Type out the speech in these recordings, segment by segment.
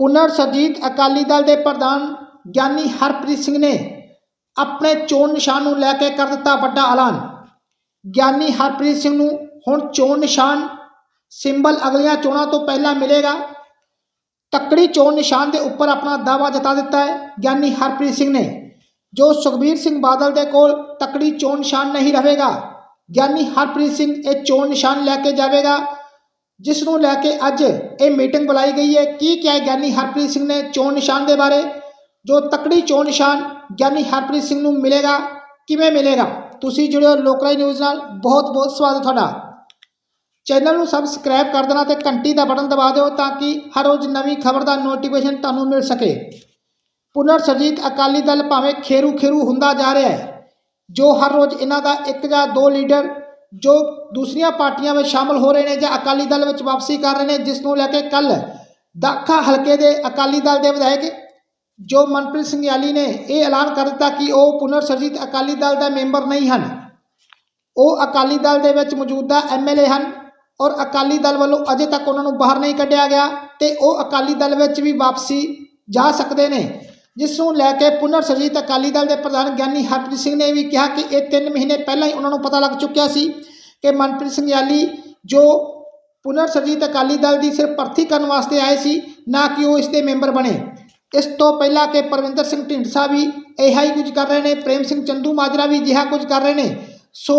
ਪੁਨਰ ਸਰਜੀਤ ਅਕਾਲੀ ਦਲ ਦੇ ਪ੍ਰਧਾਨ ਗਿਆਨੀ ਹਰਪ੍ਰੀਤ ਸਿੰਘ ਨੇ ਆਪਣੇ ਚੋਣ ਨਿਸ਼ਾਨ ਨੂੰ ਲੈ ਕੇ ਕਰ ਦਿੱਤਾ ਵੱਡਾ ਐਲਾਨ। ਗਿਆਨੀ ਹਰਪ੍ਰੀਤ ਸਿੰਘ ਨੂੰ ਹੁਣ ਚੋਣ ਨਿਸ਼ਾਨ ਸਿੰਬਲ ਅਗਲੀਆਂ ਚੋਣਾਂ ਤੋਂ ਪਹਿਲਾਂ ਮਿਲੇਗਾ। ਤੱਕੜੀ ਚੋਣ ਨਿਸ਼ਾਨ ਦੇ ਉੱਪਰ ਆਪਣਾ ਦਾਅਵਾ ਜਤਾ ਦਿੱਤਾ ਹੈ ਗਿਆਨੀ ਹਰਪ੍ਰੀਤ ਸਿੰਘ ਨੇ, ਜੋ ਸੁਖਬੀਰ ਸਿੰਘ ਬਾਦਲ ਦੇ ਕੋਲ ਤੱਕੜੀ ਚੋਣ ਨਿਸ਼ਾਨ ਨਹੀਂ ਰਹੇਗਾ। ਗਿਆਨੀ ਹਰਪ੍ਰੀਤ ਸਿੰਘ ਇਹ ਚੋਣ ਨਿਸ਼ਾਨ ਲੈ ਕੇ ਜਾਵੇਗਾ। ਜਿਸ ਨੂੰ ਲੈ ਕੇ ਅੱਜ ਇਹ ਮੀਟਿੰਗ ਬੁਲਾਈ ਗਈ ਹੈ, ਕੀ ਕਿਹਾ ਗਿਆਨੀ ਹਰਪ੍ਰੀਤ ਸਿੰਘ ਨੇ ਚੋਣ ਨਿਸ਼ਾਨ ਦੇ ਬਾਰੇ? ਜੋ ਤਕੜੀ ਚੋਣ ਨਿਸ਼ਾਨ ਗਿਆਨੀ ਹਰਪ੍ਰੀਤ ਸਿੰਘ ਨੂੰ ਮਿਲੇਗਾ, ਕਿਵੇਂ ਮਿਲੇਗਾ? ਤੁਸੀਂ ਜੁੜਿਓ ਲੋਕਰਾਈ ਨਿਊਜ਼ ਨਾਲ। ਬਹੁਤ ਬਹੁਤ ਸਵਾਗਤ ਤੁਹਾਡਾ। ਚੈਨਲ ਨੂੰ ਸਬਸਕ੍ਰਾਈਬ ਕਰ ਦੇਣਾ ਤੇ ਘੰਟੀ ਦਾ ਬਟਨ ਦਬਾ ਦਿਓ ਤਾਂ ਕਿ ਹਰ ਰੋਜ਼ ਨਵੀਂ ਖਬਰ ਦਾ ਨੋਟੀਫਿਕੇਸ਼ਨ ਤੁਹਾਨੂੰ ਮਿਲ ਸਕੇ। ਪੁਨਰ ਸਰਜੀਤ ਅਕਾਲੀ ਦਲ ਭਾਵੇਂ ਖੇਰੂ ਖੇਰੂ ਹੁੰਦਾ ਜਾ ਰਿਹਾ ਹੈ, ਜੋ ਹਰ ਰੋਜ਼ ਇਹਨਾਂ ਦਾ ਇੱਕ ਜਾਂ ਦੋ ਲੀਡਰ ਜੋ ਦੂਸਰੀਆਂ ਪਾਰਟੀਆਂ ਵਿੱਚ ਸ਼ਾਮਲ ਹੋ ਰਹੇ ਨੇ ਜਾਂ ਅਕਾਲੀ ਦਲ ਵਿੱਚ ਵਾਪਸੀ ਕਰ ਰਹੇ ਨੇ, ਜਿਸ ਨੂੰ ਲੈ ਕੇ ਕੱਲ ਦਾਖਾ ਹਲਕੇ ਦੇ ਅਕਾਲੀ ਦਲ ਦੇ ਵਿਧਾਇਕ ਜੋ ਮਨਪ੍ਰੀਤ ਸਿੰਘ ਯਾਲੀ ਨੇ ਇਹ ਐਲਾਨ ਕਰ ਦਿੱਤਾ ਕਿ ਉਹ ਪੁਨਰ ਸਰਜੀਤ ਅਕਾਲੀ ਦਲ ਦਾ ਮੈਂਬਰ ਨਹੀਂ ਹਨ। ਉਹ ਅਕਾਲੀ ਦਲ ਦੇ ਵਿੱਚ ਮੌਜੂਦਾ ਐਮਐਲਏ ਹਨ ਔਰ ਅਕਾਲੀ ਦਲ ਵੱਲੋਂ ਅਜੇ ਤੱਕ ਉਹਨਾਂ ਨੂੰ ਬਾਹਰ ਨਹੀਂ ਕੱਢਿਆ ਗਿਆ ਤੇ ਉਹ ਅਕਾਲੀ ਦਲ ਵਿੱਚ ਵੀ ਵਾਪਸੀ ਜਾ ਸਕਦੇ ਨੇ। ਜਿਸ ਨੂੰ ਲੈ ਕੇ ਪੁਨਰ ਸਰਜੀਤ ਅਕਾਲੀ ਦਲ ਦੇ ਪ੍ਰਧਾਨ ਗਿਆਨੀ ਹਰਪ੍ਰੀਤ ਸਿੰਘ ਨੇ ਵੀ ਕਿਹਾ ਕਿ ਇਹ 3 ਮਹੀਨੇ ਪਹਿਲਾਂ ਹੀ ਉਹਨਾਂ ਨੂੰ ਪਤਾ ਲੱਗ ਚੁੱਕਿਆ ਸੀ ਕਿ ਮਨਪ੍ਰੀਤ ਸਿੰਘ ਯਾਲੀ ਜੋ ਪੁਨਰ ਸਰਜੀਤ ਅਕਾਲੀ ਦਲ ਦੀ ਸਿਰਫ ਭਰਤੀ ਕਰਨ ਵਾਸਤੇ ਆਏ ਸੀ, ਨਾ ਕਿ ਉਹ ਇਸ ਦੇ ਮੈਂਬਰ ਬਣੇ। ਇਸ ਤੋਂ ਪਹਿਲਾਂ ਕਿ ਪਰਵਿੰਦਰ ਸਿੰਘ ਢਿੰਡਸਾ ਵੀ ਇਹੀ ਕੁਝ ਕਰ ਰਹੇ ਨੇ, ਪ੍ਰੇਮ ਸਿੰਘ ਚੰਦੂ ਮਾਜਰਾ ਵੀ ਜਿਹਾ ਕੁਝ ਕਰ ਰਹੇ ਨੇ। ਸੋ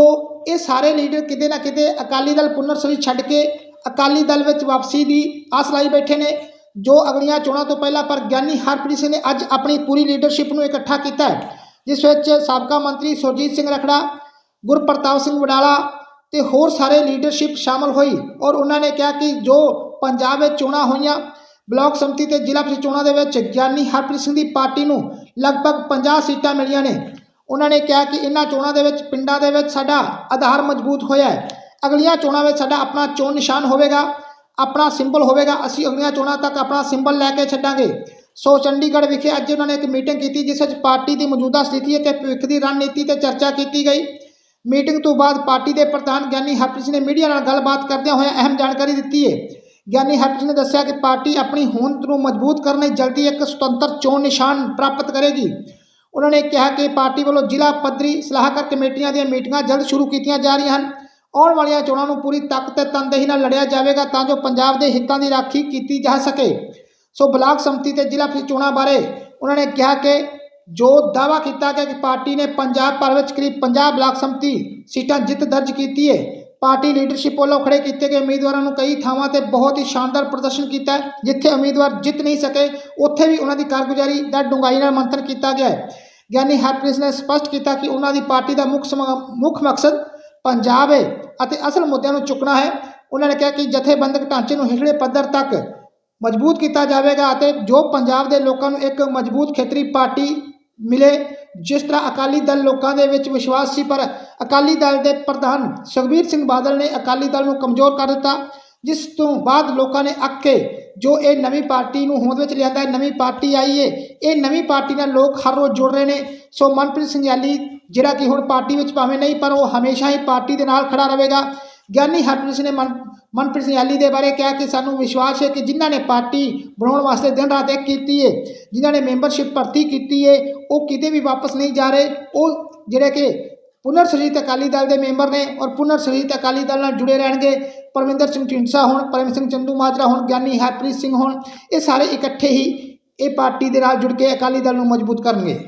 ਇਹ ਸਾਰੇ ਲੀਡਰ ਕਿਤੇ ਨਾ ਕਿਤੇ ਅਕਾਲੀ ਦਲ ਪੁਨਰ ਸਰਜੀਤ ਛੱਡ ਕੇ ਅਕਾਲੀ ਦਲ ਵਿੱਚ ਵਾਪਸੀ ਦੀ ਆਸ ਲਾਈ ਬੈਠੇ ਨੇ। ਜੋ ਅਗਲੀਆਂ ਚੋਣਾਂ ਤੋਂ ਪਹਿਲਾਂ ਪਰ ਗਿਆਨੀ ਹਰਪ੍ਰੀਤ ਸਿੰਘ ਨੇ ਅੱਜ ਆਪਣੀ ਪੂਰੀ ਲੀਡਰਸ਼ਿਪ ਨੂੰ ਇਕੱਠਾ ਕੀਤਾ ਹੈ, ਜਿਸ ਵਿੱਚ ਸਾਬਕਾ ਮੰਤਰੀ ਸੁਰਜੀਤ ਸਿੰਘ ਰਖੜਾ, ਗੁਰਪ੍ਰਤਾਪ ਸਿੰਘ ਵਡਾਲਾ ਤੇ ਹੋਰ ਸਾਰੇ ਲੀਡਰਸ਼ਿਪ ਸ਼ਾਮਲ ਹੋਈ ਔਰ ਉਹਨਾਂ ਨੇ ਕਿਹਾ ਕਿ ਜੋ ਪੰਜਾਬ ਵਿੱਚ ਚੋਣਾਂ ਹੋਈਆਂ, ਬਲਾਕ ਸੰਮਤੀ ਤੇ ਜ਼ਿਲ੍ਹਾ ਪ੍ਰੀਸ਼ਦ ਚੋਣਾਂ ਦੇ ਵਿੱਚ ਗਿਆਨੀ ਹਰਪ੍ਰੀਤ ਸਿੰਘ ਦੀ ਪਾਰਟੀ ਨੂੰ ਲਗਭਗ 50 ਸੀਟਾਂ ਮਿਲੀਆਂ ਨੇ। ਉਹਨਾਂ ਨੇ ਕਿਹਾ ਕਿ ਇਹਨਾਂ ਚੋਣਾਂ ਦੇ ਵਿੱਚ ਪਿੰਡਾਂ ਦੇ ਵਿੱਚ ਸਾਡਾ ਆਧਾਰ ਮਜ਼ਬੂਤ ਹੋਇਆ ਹੈ। ਅਗਲੀਆਂ ਚੋਣਾਂ ਵਿੱਚ ਸਾਡਾ ਆਪਣਾ ਚੋਣ ਨਿਸ਼ਾਨ ਹੋਵੇਗਾ। ਆਪਣਾ ਸਿੰਬਲ ਹੋਵੇਗਾ, ਅਸੀਂ ਅਗਲੀਆਂ ਚੋਣਾਂ ਤੱਕ ਆਪਣਾ ਸਿੰਬਲ ਲੈ ਕੇ ਛੱਡਾਂਗੇ। ਸੋ ਚੰਡੀਗੜ੍ਹ ਵਿਖੇ ਅੱਜ ਉਹਨਾਂ ਨੇ ਇੱਕ ਮੀਟਿੰਗ ਕੀਤੀ, ਜਿਸ ਵਿੱਚ ਪਾਰਟੀ ਦੀ ਮੌਜੂਦਾ ਸਥਿਤੀ ਅਤੇ ਭਵਿੱਖ ਦੀ ਰਣਨੀਤੀ ਤੇ ਚਰਚਾ ਕੀਤੀ ਗਈ। ਮੀਟਿੰਗ ਤੋਂ ਬਾਅਦ ਪਾਰਟੀ ਦੇ ਪ੍ਰਧਾਨ ਗਿਆਨੀ ਹਰਪ੍ਰੀਤ ਨੇ ਮੀਡੀਆ ਨਾਲ ਗੱਲਬਾਤ ਕਰਦਿਆਂ ਹੋਇਆਂ ਅਹਿਮ ਜਾਣਕਾਰੀ ਦਿੱਤੀ ਹੈ ਗਿਆਨੀ ਹਰਪ੍ਰੀਤ ਨੇ ਦੱਸਿਆ ਕਿ ਪਾਰਟੀ ਆਪਣੀ ਹੋਂਦ ਨੂੰ ਮਜ਼ਬੂਤ ਕਰਨ ਲਈ ਜਲਦੀ ਇੱਕ ਸੁਤੰਤਰ ਚੋਣ ਨਿਸ਼ਾਨ ਪ੍ਰਾਪਤ ਕਰੇਗੀ। ਉਹਨਾਂ ਨੇ ਕਿਹਾ ਕਿ ਪਾਰਟੀ ਵੱਲੋਂ ਜ਼ਿਲ੍ਹਾ ਪੱਧਰੀ ਸਲਾਹਕਾਰ ਕਮੇਟੀਆਂ ਦੀਆਂ ਮੀਟਿੰਗਾਂ ਜਲਦ ਸ਼ੁਰੂ ਕੀਤੀਆਂ ਜਾ ਰਹੀਆਂ ਹਨ। ਆਉਣ ਵਾਲੀਆਂ ਚੋਣਾਂ ਨੂੰ ਪੂਰੀ ਤਾਕਤ ਤੇ ਤਨਦੇਹੀ ਨਾਲ ਲੜਿਆ ਜਾਵੇਗਾ ਤਾਂ ਜੋ ਪੰਜਾਬ ਦੇ ਹਿੱਤਾਂ ਦੀ ਰਾਖੀ ਕੀਤੀ ਜਾ ਸਕੇ। ਸੋ ਬਲਾਕ ਸੰਮਤੀ ਤੇ ਜ਼ਿਲ੍ਹਾ ਚੋਣਾਂ ਬਾਰੇ ਉਹਨਾਂ ਨੇ ਕਿਹਾ ਕਿ ਜੋ ਦਾਵਾ ਕੀਤਾ ਗਿਆ ਕਿ ਪਾਰਟੀ ਨੇ ਪੰਜਾਬ ਭਰ ਵਿੱਚ ਕਰੀਬ 50 ਬਲਾਕ ਸੰਮਤੀ ਸੀਟਾਂ ਜਿੱਤ ਦਰਜ ਕੀਤੀ ਹੈ, ਪਾਰਟੀ ਲੀਡਰਸ਼ਿਪ ਵੱਲੋਂ ਖੜੇ ਕੀਤੇ ਗਏ ਉਮੀਦਵਾਰਾਂ ਨੂੰ ਕਈ ਥਾਵਾਂ ਤੇ ਬਹੁਤ ਹੀ ਸ਼ਾਨਦਾਰ ਪ੍ਰਦਰਸ਼ਨ ਕੀਤਾ ਜਿੱਥੇ ਉਮੀਦਵਾਰ ਜਿੱਤ ਨਹੀਂ ਸਕੇ, ਉੱਥੇ ਵੀ ਉਹਨਾਂ ਦੀ ਕਾਰਗੁਜ਼ਾਰੀ ਦਾ ਡੂੰਘਾਈ ਨਾਲ ਮੰਥਨ ਕੀਤਾ ਗਿਆ ਗਿਆਨੀ ਹਰਪ੍ਰੀਤ ਨੇ ਸਪਸ਼ਟ ਕੀਤਾ ਕਿ ਉਹਨਾਂ ਦੀ ਪਾਰਟੀ ਦਾ ਮੁੱਖ ਸਮ- ਮੁੱਖ ਮਕਸਦ ਪੰਜਾਬ ਹੈ। ਅਤੇ ਅਸਲ ਮੁੱਦਿਆਂ ਨੂੰ ਚੁੱਕਣਾ ਹੈ। ਉਹਨਾਂ ਨੇ ਕਿਹਾ ਕਿ ਜਥੇਬੰਦਕ ਢਾਂਚੇ ਨੂੰ ਹੇਠਲੇ ਪੱਧਰ ਤੱਕ ਮਜ਼ਬੂਤ ਕੀਤਾ ਜਾਵੇਗਾ ਅਤੇ ਜੋ ਪੰਜਾਬ ਦੇ ਲੋਕਾਂ ਨੂੰ ਇੱਕ ਮਜ਼ਬੂਤ ਖੇਤਰੀ ਪਾਰਟੀ ਮਿਲੇ, ਜਿਸ ਤਰ੍ਹਾਂ ਅਕਾਲੀ ਦਲ ਲੋਕਾਂ ਦੇ ਵਿੱਚ ਵਿਸ਼ਵਾਸ ਸੀ, ਪਰ ਅਕਾਲੀ ਦਲ ਦੇ ਪ੍ਰਧਾਨ ਸੁਖਬੀਰ ਸਿੰਘ ਬਾਦਲ ਨੇ ਅਕਾਲੀ ਦਲ ਨੂੰ ਕਮਜ਼ੋਰ ਕਰ ਦਿੱਤਾ, ਜਿਸ ਤੋਂ ਬਾਅਦ ਲੋਕਾਂ ਨੇ ਅੱਕ ਕੇ ਜੋ ਇਹ ਨਵੀਂ ਪਾਰਟੀ ਨੂੰ ਹੋਂਦ ਵਿੱਚ ਲਿਆਂਦਾ ਹੈ, ਨਵੀਂ ਪਾਰਟੀ ਆਈ ਹੈ ਇਹ ਨਵੀਂ ਪਾਰਟੀ ਨਾਲ ਲੋਕ ਹਰ ਰੋਜ਼ ਜੁੜ ਰਹੇ ਨੇ। ਸੋ ਮਨਪ੍ਰੀਤ ਸਿੰਘ ਯਾਲੀ ਜਿਹੜਾ ਕਿ ਹੁਣ ਪਾਰਟੀ ਵਿੱਚ ਭਾਵੇਂ ਨਹੀਂ, ਪਰ ਉਹ ਹਮੇਸ਼ਾ ਹੀ ਪਾਰਟੀ ਦੇ ਨਾਲ ਖੜਾ ਰਹੇਗਾ। ਗਿਆਨੀ ਹਰਪ੍ਰੀਤ ਸਿੰਘ ਨੇ ਮਨ, ਮਨਪ੍ਰੀਤ ਸਿੰਘ ਯਾਲੀ ਦੇ ਬਾਰੇ ਕਿਹਾ ਕਿ ਸਾਨੂੰ ਵਿਸ਼ਵਾਸ ਹੈ ਕਿ ਜਿਨ੍ਹਾਂ ਨੇ ਪਾਰਟੀ ਬਣਾਉਣ ਵਾਸਤੇ ਦਿਨ ਰਾਤ ਇੱਕ ਕੀਤੀ ਹੈ ਜਿਨ੍ਹਾਂ ਨੇ ਮੈਂਬਰਸ਼ਿਪ ਭਰਤੀ ਕੀਤੀ ਹੈ ਉਹ ਕਿਤੇ ਵੀ ਵਾਪਸ ਨਹੀਂ ਜਾ ਰਹੇ। ਉਹ ਜਿਹੜੇ ਕਿ ਪੁਨਰ ਸਰਜੀਤ ਅਕਾਲੀ ਦਲ ਦੇ ਮੈਂਬਰ ਨੇ ਔਰ ਪੁਨਰ ਸਰਜੀਤ ਅਕਾਲੀ ਦਲ ਨਾਲ ਜੁੜੇ ਰਹਿਣਗੇ। ਪਰਮਿੰਦਰ ਸਿੰਘ ਢੀਂਡਸਾ ਹੋਣ ਪ੍ਰੇਮ ਸਿੰਘ ਚੰਦੂ ਮਾਜਰਾ ਹੋਣ, ਗਿਆਨੀ ਹਰਪ੍ਰੀਤ ਸਿੰਘ ਹੋਣ, ਇਹ ਸਾਰੇ ਇਕੱਠੇ ਹੀ ਇਹ ਪਾਰਟੀ ਦੇ ਨਾਲ ਜੁੜ ਕੇ ਅਕਾਲੀ ਦਲ ਨੂੰ ਮਜ਼ਬੂਤ ਕਰਨਗੇ।